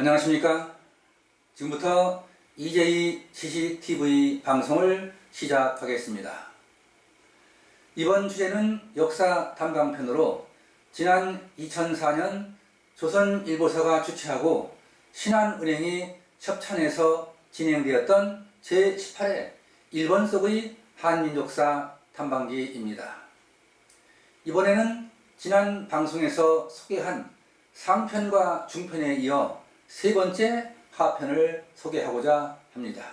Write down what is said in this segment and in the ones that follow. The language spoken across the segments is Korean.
안녕하십니까. 지금부터 EJ 지식TV 방송을 시작하겠습니다. 이번 주제는 역사 담강편으로 지난 2004년 조선일보사가 주최하고 신한은행이 협찬해서 진행되었던 제18회 일본 속의 한민족사 탐방기입니다. 이번에는 지난 방송에서 소개한 상편과 중편에 이어 세 번째 하편을 소개하고자 합니다.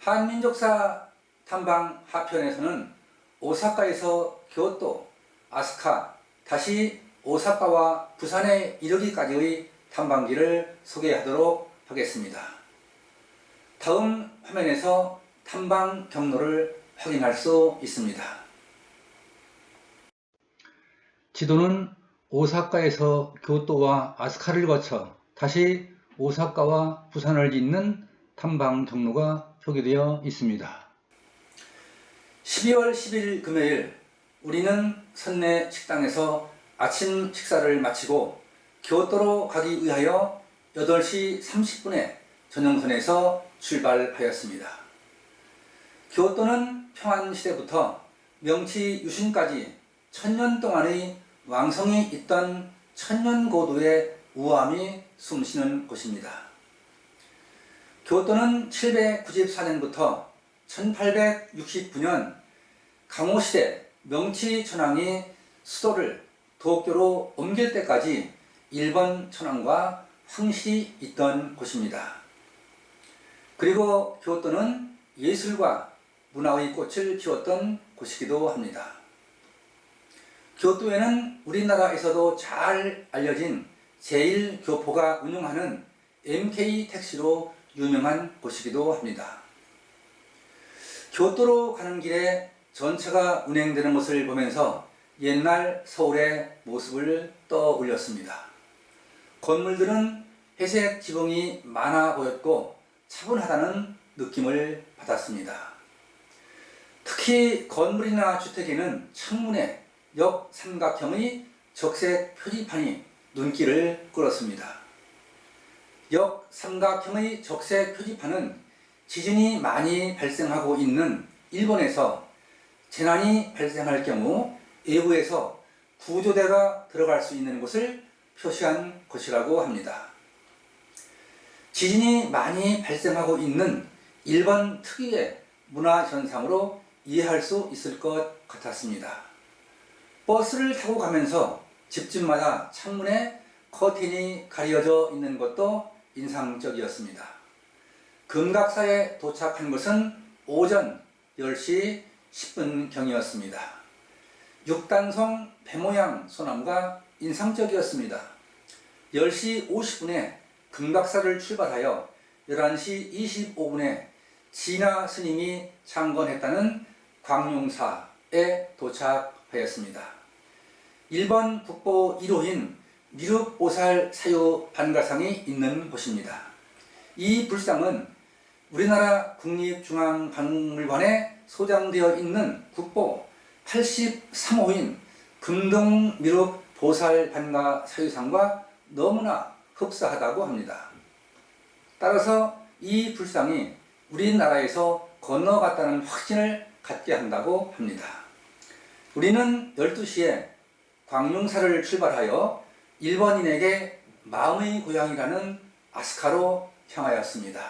한민족사 탐방 하편에서는 오사카에서 교토, 아스카, 다시 오사카와 부산에 이르기까지의 탐방기를 소개하도록 하겠습니다. 다음 화면에서 탐방 경로를 확인할 수 있습니다. 지도는 오사카에서 교토와 아스카를 거쳐 다시 오사카와 부산을 잇는 탐방 경로가 표기되어 있습니다. 12월 10일 금요일 우리는 선내 식당에서 아침 식사를 마치고 교토로 가기 위하여 8시 30분에 전용선에서 출발하였습니다. 교토는 평안시대부터 명치 유신까지 천년 동안의 왕성이 있던 천년고도의 우암이 숨쉬는 곳입니다. 교토는 794년부터 1869년 강호시대 명치 천황이 수도를 도쿄로 옮길 때까지 일본 천황과 황실이 있던 곳입니다. 그리고 교토는 예술과 문화의 꽃을 피웠던 곳이기도 합니다. 교토에는 우리나라에서도 잘 알려진 제1교포가 운영하는 MK 택시로 유명한 곳이기도 합니다. 교토로 가는 길에 전차가 운행되는 것을 보면서 옛날 서울의 모습을 떠올렸습니다. 건물들은 회색 지붕이 많아 보였고 차분하다는 느낌을 받았습니다. 특히 건물이나 주택에는 창문에 역삼각형의 적색 표지판이 눈길을 끌었습니다. 역삼각형의 적색 표지판은 지진이 많이 발생하고 있는 일본에서 재난이 발생할 경우 외부에서 구조대가 들어갈 수 있는 곳을 표시한 것이라고 합니다. 지진이 많이 발생하고 있는 일본 특유의 문화 현상으로 이해할 수 있을 것 같았습니다. 버스를 타고 가면서 집집마다 창문에 커튼이 가려져 있는 것도 인상적이었습니다. 금각사에 도착한 것은 오전 10시 10분경이었습니다. 육단성 배모양 소나무가 인상적이었습니다. 10시 50분에 금각사를 출발하여 11시 25분에 진화 스님이 창건했다는 광룡사에 도착하였습니다. 일본 국보 1호인 미륵보살 사유 반가상이 있는 곳입니다. 이 불상은 우리나라 국립중앙박물관에 소장되어 있는 국보 83호인 금동미륵 보살 반가 사유상과 너무나 흡사하다고 합니다. 따라서 이 불상이 우리나라에서 건너갔다는 확신을 갖게 한다고 합니다. 우리는 12시에 광룡사를 출발하여 일본인에게 마음의 고향이라는 아스카로 향하였습니다.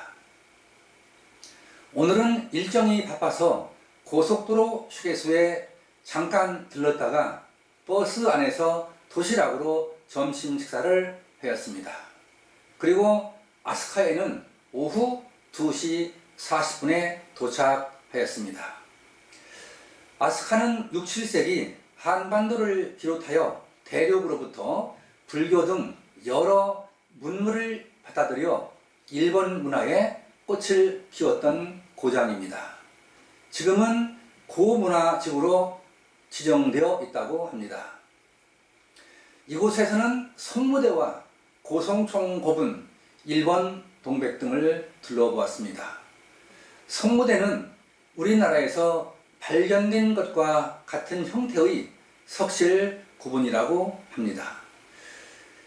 오늘은 일정이 바빠서 고속도로 휴게소에 잠깐 들렀다가 버스 안에서 도시락으로 점심 식사를 하였습니다. 그리고 아스카에는 오후 2시 40분에 도착하였습니다. 아스카는 6, 7세기 한반도를 비롯하여 대륙으로부터 불교 등 여러 문물을 받아들여 일본 문화에 꽃을 피웠던 고장입니다. 지금은 고문화지구로 지정되어 있다고 합니다. 이곳에서는 성무대와 고성총 고분, 일본 동백 등을 둘러보았습니다. 성무대는 우리나라에서 발견된 것과 같은 형태의 석실 구분이라고 합니다.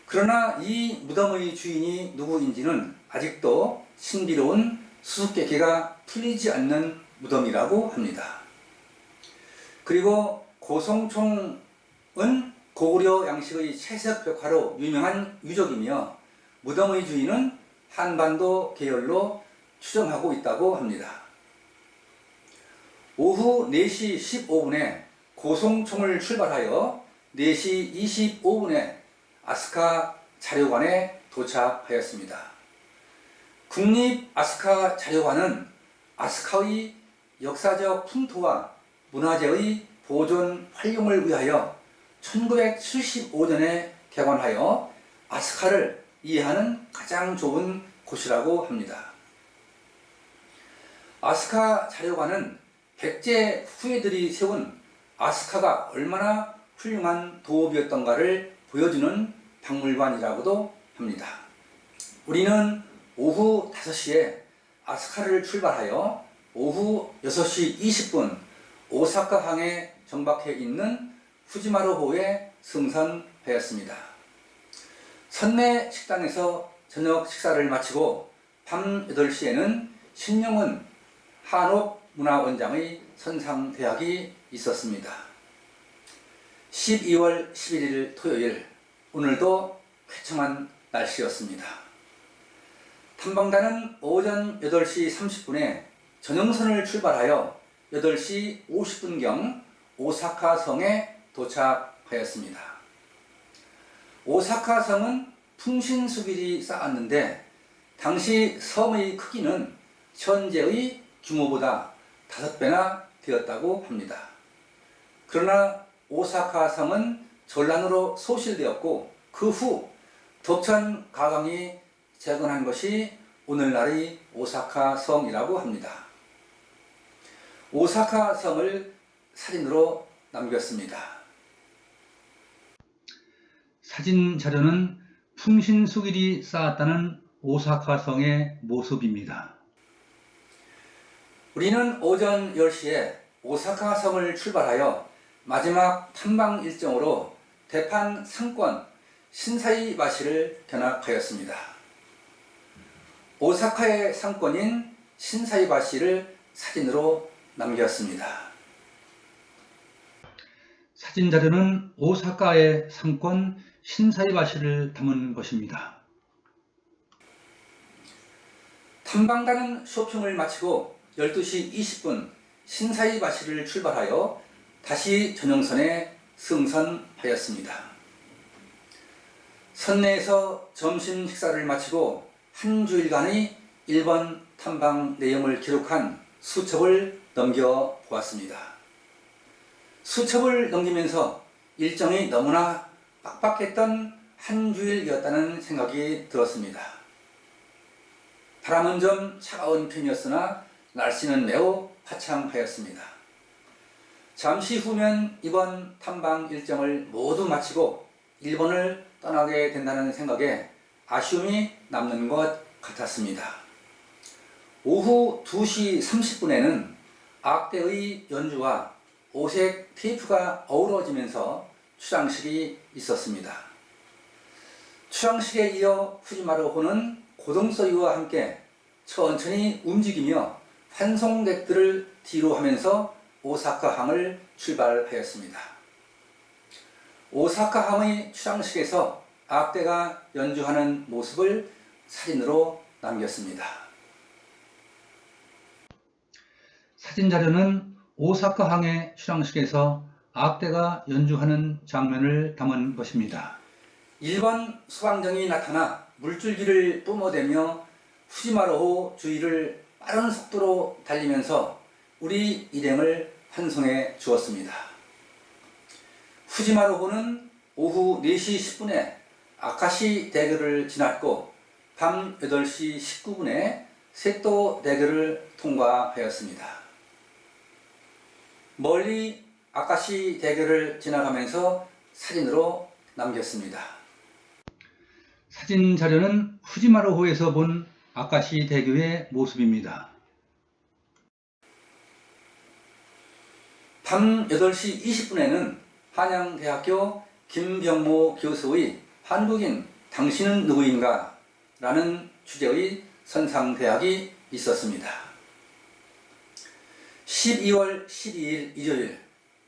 그러나 이 무덤의 주인이 누구인지는 아직도 신비로운 수수께끼가 풀리지 않는 무덤이라고 합니다. 그리고 고성총은 고구려 양식의 채석 벽화로 유명한 유적이며 무덤의 주인은 한반도 계열로 추정하고 있다고 합니다. 오후 4시 15분에 고송총을 출발하여 4시 25분에 아스카 자료관에 도착하였습니다. 국립 아스카 자료관은 아스카의 역사적 풍토와 문화재의 보존 활용을 위하여 1975년에 개관하여 아스카를 이해하는 가장 좋은 곳이라고 합니다. 아스카 자료관은 백제 후예들이 세운 아스카가 얼마나 훌륭한 도읍이었던가를 보여주는 박물관이라고도 합니다. 우리는 오후 5시에 아스카를 출발하여 오후 6시 20분 오사카항에 정박해 있는 후지마루호에 승선하였습니다. 선내 식당에서 저녁 식사를 마치고 밤 8시에는 신영은 한옥 문화원장의 선상대학이 있었습니다. 12월 11일 토요일 오늘도 쾌청한 날씨였습니다. 탐방단은 오전 8시 30분에 전용선을 출발하여 8시 50분경 오사카 성에 도착하였습니다. 오사카 성은 풍신수길이 쌓았는데 당시 섬의 크기는 현재의 규모보다 다섯 배나 되었다고 합니다. 그러나 오사카 성은 전란으로 소실되었고 그 후 덕천 가강이 재건한 것이 오늘날의 오사카 성이라고 합니다. 오사카 성을 사진으로 남겼습니다. 사진 자료는 풍신수길이 쌓았다는 오사카 성의 모습입니다. 우리는 오전 10시에 오사카 성을 출발하여 마지막 탐방 일정으로 대판 상권 신사이 마시를 견학하였습니다. 오사카의 상권인 신사이 마시를 사진으로 남겼습니다. 사진 자료는 오사카의 상권 신사이 마시를 담은 것입니다. 탐방단은 쇼핑을 마치고 12시 20분 신사이 바시를 출발하여 다시 전용선에 승선하였습니다. 선내에서 점심 식사를 마치고 한 주일간의 일본 탐방 내용을 기록한 수첩을 넘겨 보았습니다. 수첩을 넘기면서 일정이 너무나 빡빡했던 한 주일이었다는 생각이 들었습니다. 바람은 좀 차가운 편이었으나 날씨는 매우 화창하였습니다. 잠시 후면 이번 탐방 일정을 모두 마치고 일본을 떠나게 된다는 생각에 아쉬움이 남는 것 같았습니다. 오후 2시 30분에는 악대의 연주와 오색 테이프가 어우러지면서 추장식이 있었습니다. 추장식에 이어 후지마루호는 고동서리와 함께 천천히 움직이며 환송객들을 뒤로 하면서 오사카항을 출발하였습니다. 오사카항의 추장식에서 악대가 연주하는 모습을 사진으로 남겼습니다. 사진 자료는 오사카항의 추장식에서 악대가 연주하는 장면을 담은 것입니다. 일본 소방정이 나타나 물줄기를 뿜어대며 후지마루호 주위를 빠른 속도로 달리면서 우리 일행을 환송해 주었습니다. 후지마루호는 오후 4시 10분에 아카시 대교를 지났고 밤 8시 19분에 세또 대교를 통과하였습니다. 멀리 아카시 대교를 지나가면서 사진으로 남겼습니다. 사진 자료는 후지마루호에서 본 아카시 대교의 모습입니다. 밤 8시 20분에는 한양대학교 김병모 교수의 한국인 당신은 누구인가? 라는 주제의 선상대학이 있었습니다. 12월 12일 일요일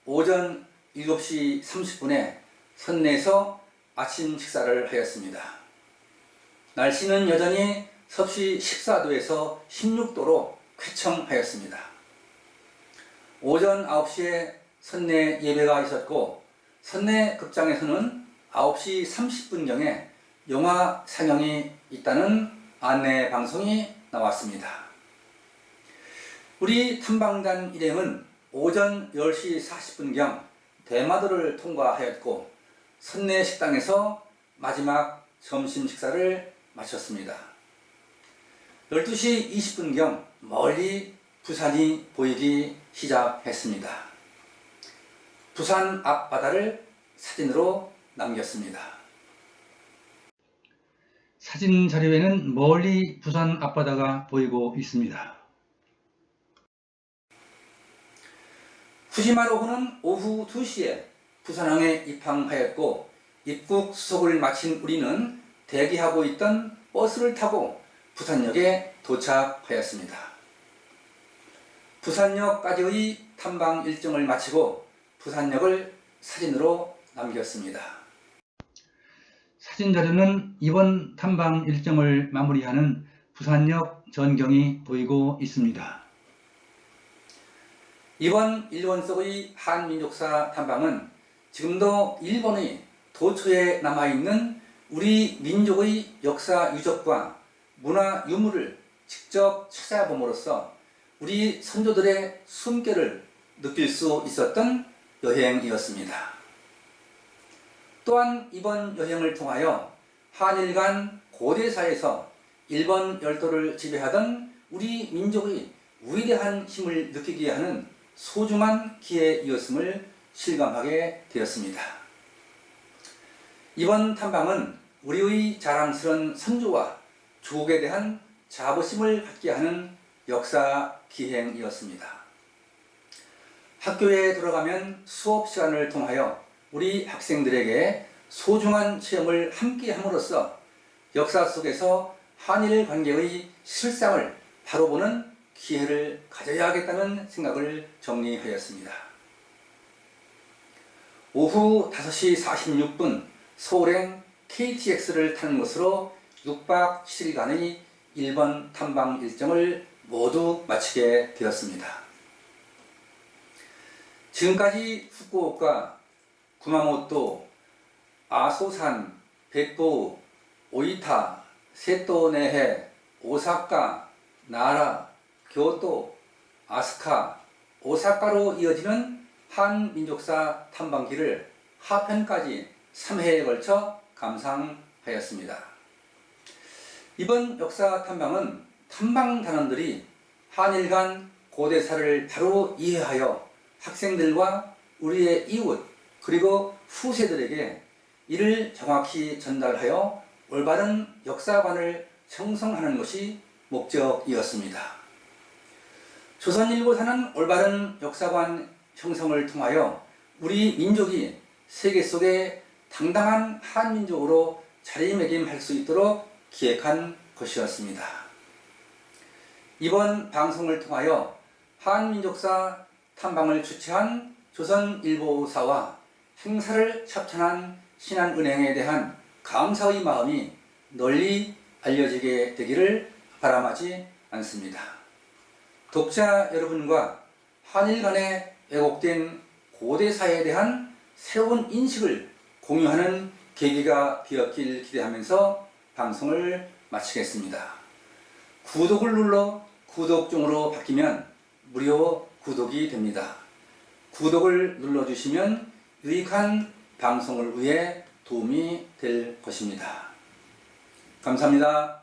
오전 7시 30분에 선내에서 아침 식사를 하였습니다. 날씨는 여전히 섭씨 14도에서 16도로 쾌청하였습니다. 오전 9시에 선내 예배가 있었고 선내 극장에서는 9시 30분경에 영화 상영이 있다는 안내 방송이 나왔습니다. 우리 탐방단 일행은 오전 10시 40분경 대마도를 통과하였고 선내 식당에서 마지막 점심 식사를 마쳤습니다. 12시 20분경 멀리 부산이 보이기 시작했습니다. 부산 앞바다를 사진으로 남겼습니다. 사진 자료에는 멀리 부산 앞바다가 보이고 있습니다. 후지마로호는 오후 2시에 부산항에 입항하였고 입국 수속을 마친 우리는 대기하고 있던 버스를 타고 부산역에 도착하였습니다. 부산역까지의 탐방 일정을 마치고 부산역을 사진으로 남겼습니다. 사진 자료는 이번 탐방 일정을 마무리하는 부산역 전경이 보이고 있습니다. 이번 일본 속의 한민족사 탐방은 지금도 일본의 도처에 남아있는 우리 민족의 역사 유적과 문화 유물을 직접 찾아봄으로써 우리 선조들의 숨결을 느낄 수 있었던 여행이었습니다. 또한 이번 여행을 통하여 한일 간 고대사에서 일본 열도를 지배하던 우리 민족의 위대한 힘을 느끼게 하는 소중한 기회이었음을 실감하게 되었습니다. 이번 탐방은 우리의 자랑스러운 선조와 조국에 대한 자부심을 갖게 하는 역사 기행이었습니다. 학교에 들어가면 수업 시간을 통하여 우리 학생들에게 소중한 체험을 함께 함으로써 역사 속에서 한일 관계의 실상을 바로 보는 기회를 가져야겠다는 생각을 정리하였습니다. 오후 5시 46분 서울행 KTX를 타는 것으로 6박 7일간의 일본 탐방 일정을 모두 마치게 되었습니다. 지금까지 후쿠오카, 구마모토, 아소산, 백도, 오이타, 세토네해, 오사카, 나라, 교토, 아스카, 오사카로 이어지는 한민족사 탐방기를 하편까지 3회에 걸쳐 감상하였습니다. 이번 역사 탐방은 탐방 단원들이 한일 간 고대사를 바로 이해하여 학생들과 우리의 이웃 그리고 후세들에게 이를 정확히 전달하여 올바른 역사관을 형성하는 것이 목적이었습니다. 조선일보사는 올바른 역사관 형성을 통하여 우리 민족이 세계 속에 당당한 한민족으로 자리매김할 수 있도록 기획한 것이었습니다. 이번 방송을 통하여 한민족사 탐방을 주최한 조선일보사와 행사를 협찬한 신한은행에 대한 감사의 마음이 널리 알려지게 되기를 바람하지 않습니다. 독자 여러분과 한일 간에 왜곡된 고대사에 대한 새로운 인식을 공유하는 계기가 되었길 기대하면서 방송을 마치겠습니다. 구독을 눌러 구독 중으로 바뀌면 무료 구독이 됩니다. 구독을 눌러주시면 유익한 방송을 위해 도움이 될 것입니다. 감사합니다.